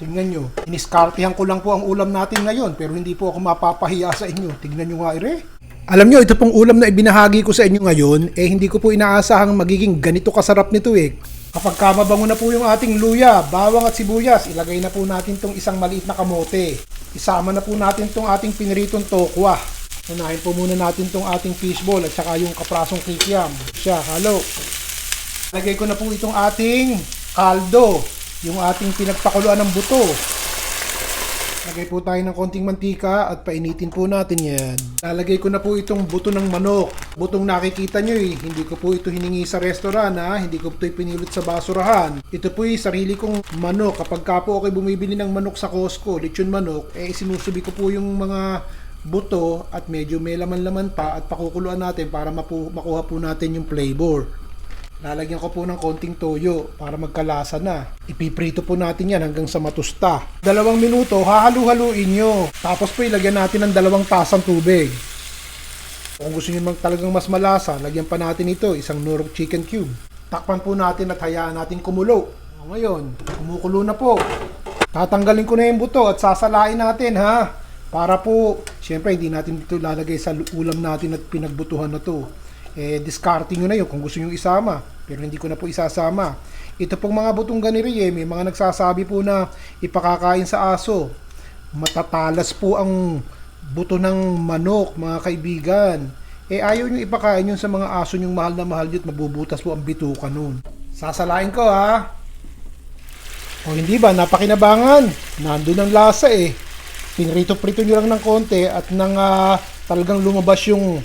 Tingnan nyo. Iniskartihan ko lang po ang ulam natin ngayon pero hindi po ako mapapahiya sa inyo. Tingnan nyo nga ire. Alam nyo, ito pong ulam na ibinahagi ko sa inyo ngayon, eh hindi ko po inaasahang magiging ganito kasarap nito eh. Kapag kamabango na po yung ating luya, bawang at sibuyas, ilagay na po natin tong isang maliit na kamote. Isama na po natin tong ating piniritong tokwa. Unahin po muna natin tong ating fishball at saka yung kaprasong kikiam. Siya, halo. Lagay ko na po itong ating kaldo, yung ating pinagpakuluan ng buto. Lagay po tayo ng konting mantika at painitin po natin yan. Lalagay ko na po itong buto ng manok. Butong nakikita nyo eh. Hindi ko po ito hiningi sa restaurant ha. Hindi ko ito pinilot sa basurahan. Ito po yung sarili kong manok. Kapag ka po ako bumibili ng manok sa Costco, lechon manok, eh sinusubi ko po yung mga buto at medyo may laman-laman pa at pakukuluan natin para mapu- makuha po natin yung flavor. Lalagyan ko po ng konting toyo para magkalasa na. Ipiprito po natin yan hanggang sa matusta. Dalawang minuto, hahalu-haluin nyo. Tapos po ilagyan natin ng dalawang tasang tubig. Kung gusto nyo talagang mas malasa, lagyan pa natin ito, isang Norok chicken cube. Takpan po natin at hayaan natin kumulo. Ngayon, kumukulo na po. Tatanggalin ko na yung buto at sasalain natin ha. Para po, syempre hindi natin ito lalagay sa ulam natin at pinagbutuhan na to eh discarding nyo na yun kung gusto nyo isama pero hindi ko na po isasama. Ito pong mga butong ganiri eh, may mga nagsasabi po na ipakakain sa aso. Matatalas po ang buto ng manok mga kaibigan. Eh ayaw nyo ipakain yun sa mga aso nyong mahal na mahal yun mabubutas po ang bituka nun. Sasalain ko ha? O hindi ba? Napakinabangan. Nandun ang lasa eh. Pinrito-prito nyo lang ng konti at nang ah, talagang lumabas yung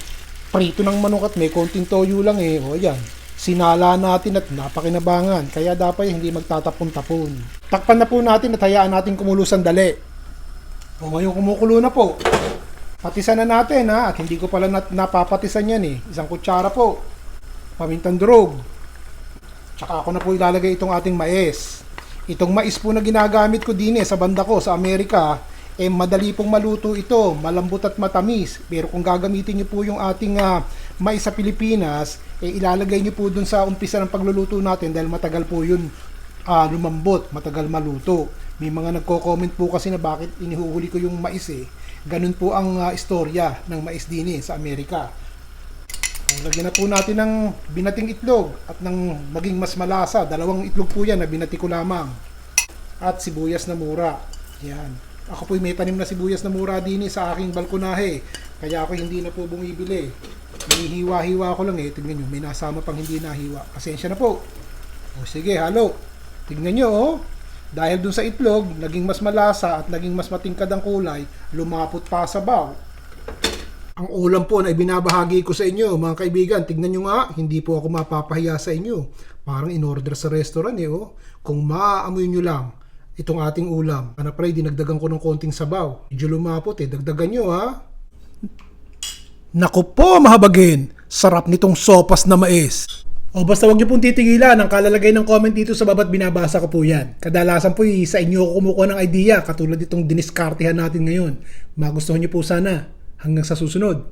prito ng manok at may konting toyo lang eh. O yan, sinala natin at napakinabangan. Kaya dapat hindi magtatapon-tapon. Takpan na po natin at hayaan natin kumulo sandali. O ngayon kumukulo na po. Patisan na natin ha. At hindi ko pala nat- napapatisan yan eh. Isang kutsara po. Pamintang durog. Tsaka ako na po ilalagay itong ating mais. Itong mais po na ginagamit ko din eh sa banda ko sa Amerika, eh madali pong maluto ito, malambot at matamis. Pero kung gagamitin niyo po yung ating ah, mais sa Pilipinas, eh ilalagay niyo po dun sa umpisa ng pagluluto natin dahil matagal po yun ah, lumambot, matagal maluto. May mga nagko-comment po kasi na bakit inihuhuli ko yung mais eh. Ganun po ang ah, istorya ng mais din eh sa Amerika. Lagyan na po natin ng binating itlog at ng maging mas malasa. Dalawang itlog po yan na binati ko lamang. At sibuyas na mura. Yan. Ako po may tanim na sibuyas na mura din eh sa aking balkonahe. Kaya ako hindi na po bumibili. Hinihiwa-hiwa ko lang eh. Tingnan nyo, may nasama pang hindi nahiwa. Pasensya na po. O sige, halo. Tingnan nyo oh. Dahil dun sa itlog, naging mas malasa at naging mas matingkad ang kulay, lumapot pa sa baw. Ang ulam po na ibinabahagi ko sa inyo, mga kaibigan, tignan nyo nga, hindi po ako mapapahiya sa inyo. Parang in-order sa restaurant eh, oh. Kung maaamoy nyo lang, itong ating ulam. Ano pala, dinagdagan ko ng konting sabaw. Medyo lumapot eh, dagdagan nyo ha. Naku po, mahabagin! Sarap nitong sopas na mais. O basta wag niyo pong titigilan ang kalalagay ng comment dito sa babat binabasa ko po yan. Kadalasan po eh, sa inyo ako kumukuha ng idea katulad itong diniskartehan natin ngayon. Magustuhan niyo po sana. Hanggang sa susunod.